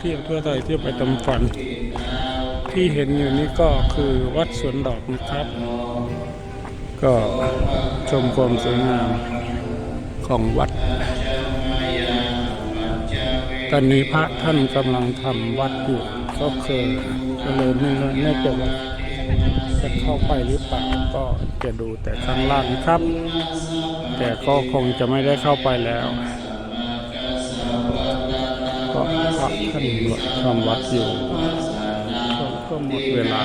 เที่ยวทั่วไทยเที่ยวไปตามฝัน ที่เห็นอยู่นี้ก็คือวัดสวนดอกนะครับ ก็ชมความสวยงามของวัด ตอนนี้พระท่านกำลังทำวัดอยู่ก็คือก็เลยไม่รู้แน่ใจว่าจะเข้าไปหรือเปล่าก็จะดูแต่ข้างล่างครับ แต่ก็คงจะไม่ได้เข้าไปแล้ว ก็พระท่านทำวัดอยู่ก็ก็หมดเวลา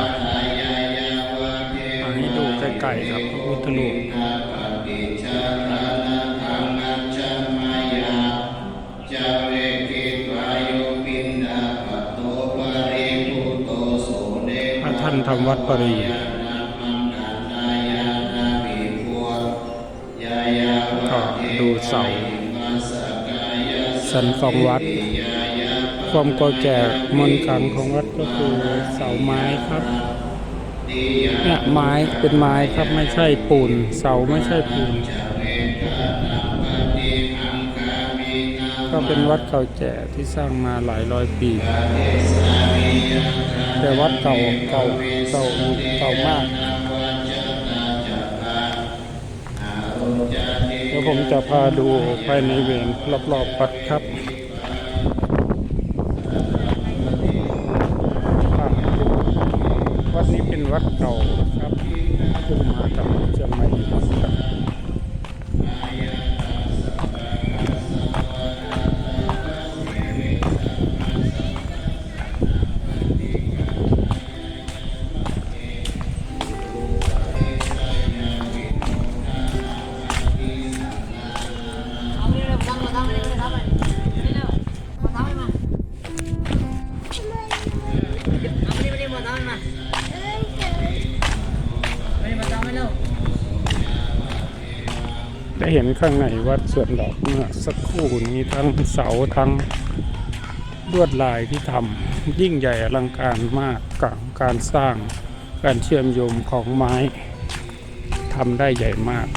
มาให้ดูใกล้ๆครับพระพุทธรูปพระท่านทำวัดปรีก็ดูเสา สันของวัด ความก่าแก่มนขังของวัดก็คือเสาไม้ครับเนี่ยไม้เป็นไม้ครับไม่ใช่ปูน เสาไม่ใช่ปูนก็เป็นวัดเก่าแก่ที่สร้างมาหลายร้อยปี แต่วัดเก่าเก่าเก่าเก่ามาก ผมจะพาดูภายในเวรรอบๆวัดครับวัดนี้เป็นวัดเก่าครับเพิ่งมาทำเชียงใหม่ เห็นข้างในวัดสวนดอกเมื่อสักครู่นี้ทั้งเสาทั้งลวดลายที่ทำยิ่งใหญ่อลังการมากกับการสร้างการเชื่อมโยงของไม้ทำได้ใหญ่มาก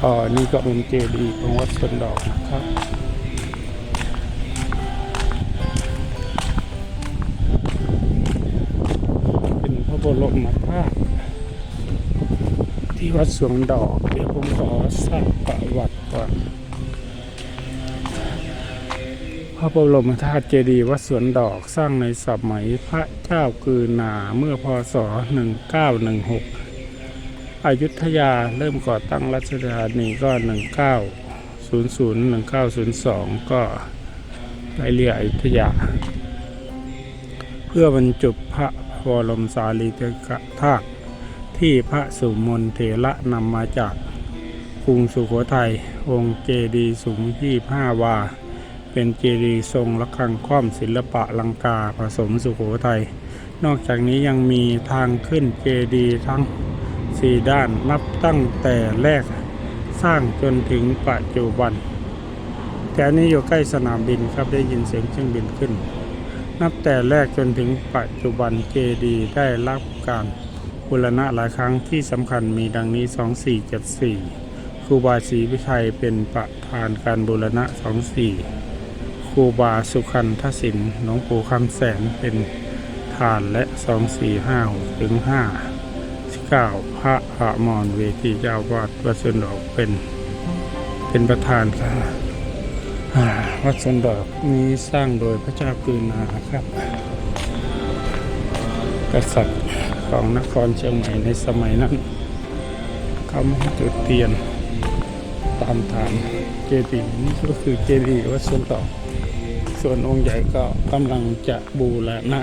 ก็นี่ก็เป็นเจดีย์ของวัดสวนดอกนะครับ เป็นพระบรมธาตุที่วัดสวนดอก เดี๋ยวผมขอทราบประวัติก่อนพระบรมธาตุเจดีย์วัดสวนดอกสร้างในสมัยพระเจ้ากือนาเมื่อพศ 1916 อยุธยาเริ่มก่อตั้งรัชดานีก็ 1900 1902 ก็ไล่เรียอยุธยา เพื่อบรรจุพระ บรมสารีริกธาตุที่พระสุมนเถระนำมาจากกรุงสุโขทัยองค์เจดีสูง25วา เป็นเจดีทรงระฆังคว่ำศิลปะลังกาผสมสุโขทัยนอกจากนี้ยังมีทางขึ้นเจดีทั้งสี่ด้านนับตั้งแต่แรกสร้างจนถึงปัจจุบันแถวนี้อยู่ใกล้สนามบินครับได้ยินเสียงเครื่องบินขึ้น นับแต่แรกจนถึงปัจจุบันเจดีได้รับการบูรณะหลายครั้งที่สำคัญมีดังนี้ 2474 ครูบาศรีวิชัยเป็นประธานการบูรณะ 24 ครูบาสุขันทศิลป์หลวงปู่คำแสนเป็นฐานและ 2456ถึง5 9พระอมรเวทีเจ้าวาดวัดสวนดอกเป็น เป็นประธานครับอ่า วัดสวนดอกนี้สร้างโดยพระเจ้ากือนาครับ กษัตริย์ของนครเชียงใหม่ในสมัยนั้นเขาไม่จุดเทียนตามฐานเจดีย์นี่ก็คือเจดีย์วัดสวนดอก ส่วนองค์ใหญ่ก็กำลังจะบูรณะ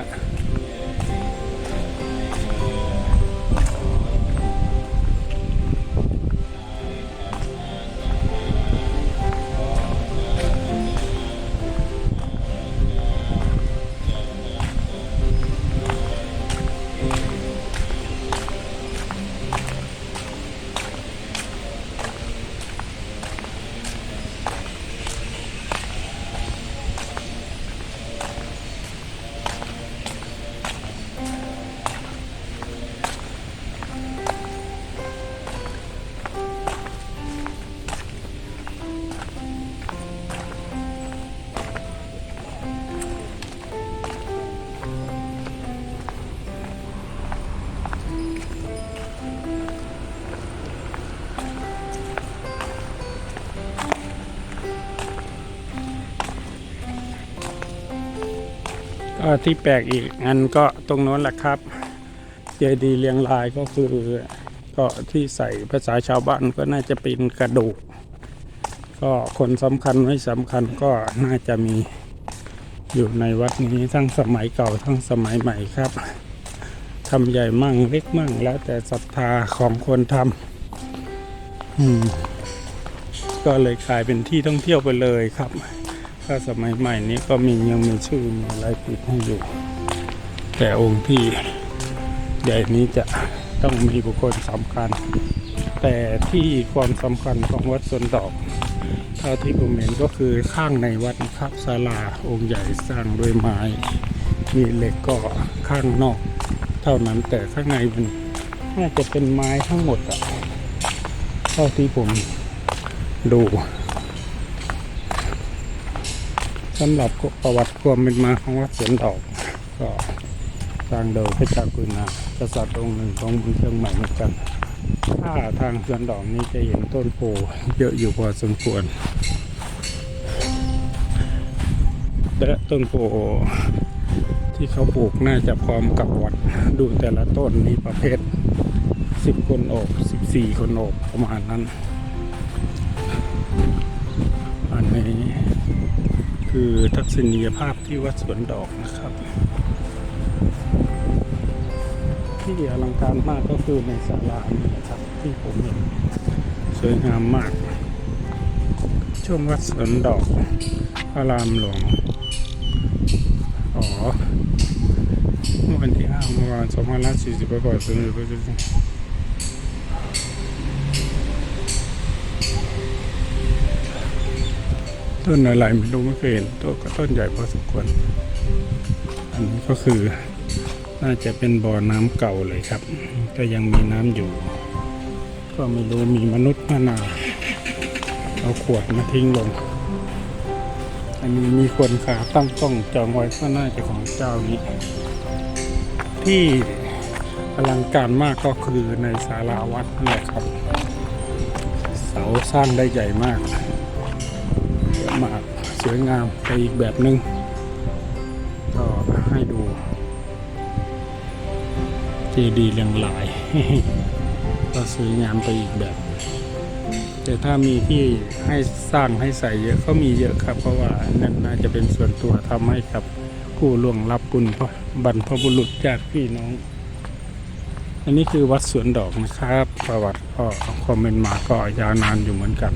ก็ที่แปลกอีกอันก็ตรงโน้นแหละครับเจดีย์เรียงรายก็คือก็ที่ใส่ภาษาชาวบ้านก็น่าจะเป็นกระดูก ก็คนสำคัญไม่สำคัญก็น่าจะมีอยู่ในวัดนี้ทั้งสมัยเก่าทั้งสมัยใหม่ครับทำใหญ่มั่งเล็กมั่งแล้วแต่ศรัทธาของคนทำก็เลยกลายเป็นที่ท่องเที่ยวไปเลยครับ ถ้าสมัยใหม่นี้ก็มียังมีชื่อมีอะไรติดให้อยู่ แต่องค์ที่ใหญ่นี้จะต้องมีบุคคลสำคัญ แต่ที่ความสำคัญของวัดสวนดอกเท่าที่ผมเห็นก็คือข้างในวัดครับศาลาองค์ใหญ่สร้างด้วยไม้ มีเหล็กก็ข้างนอก เท่านั้นแต่ข้างในมันน่าจะเป็นไม้ทั้งหมดอะเท่าที่ผมดู สำหรับประวัติความเป็นมาของวัดสวนดอกก็สร้างโดยพระเจ้ากุณากษัตริย์องค์หนึ่งของเมืองเชียงใหม่เหมือนกันถ้าทางสวนดอกนี้จะเห็นต้นโพเยอะอยู่พอสมควรและต้นโพที่เขาปลูกน่าจะพร้อมกับวัดดูแต่ละต้นมีประเภท 10 คนโอบ 14 คนโอบประมาณนั้นอัน คือทัศนียภาพที่วัดสวนดอกนะครับ ที่อลังการมากก็คือในศาลานี่นะครับที่ผมเห็นสวยงามมาก ช่วงวัดสวนดอกพระรามหลวงอ๋อเมื่อวันที่ห้าเมื่อวานสองพันห้าสี่สิบกว่าสมเด็จพระเจ้า ต้นอะไรไม่รู้ไม่เคยเห็นต้นก็ต้นใหญ่พอสมควร อันนี้ก็คือน่าจะเป็นบ่อน้ำเก่าเลยครับ ก็ยังมีน้ำอยู่ ก็ไม่รู้มีมนุษย์มานา เอาขวดมาทิ้งลง อันนี้มีคนขาตั้งกล้องจองไว้ก็น่าจะของเจ้านี้ ที่อลังการมากก็คือในศาลาวัดนนแหละครับ เสาสร้างได้ใหญ่มากเย มากสวยงามไปอีกแบบหนึง่งก็ให้ดู เจดีย์เรียงราย ก็สวยงามไปอีกแบบ แต่ถ้ามีที่ให้สร้างให้ใส่เยอะก็มีเยอะครับ เพราะว่านั่นน่าจะเป็นส่วนตัวทำให้กับผู้ล่วงรับบุญพระบรรพบุรุษญาติพี่น้อง อันนี้คือวัดสวนดอกนะครับ ประวัติก็ความเป็นมาก็ยาวนานอยู่เหมือนกัน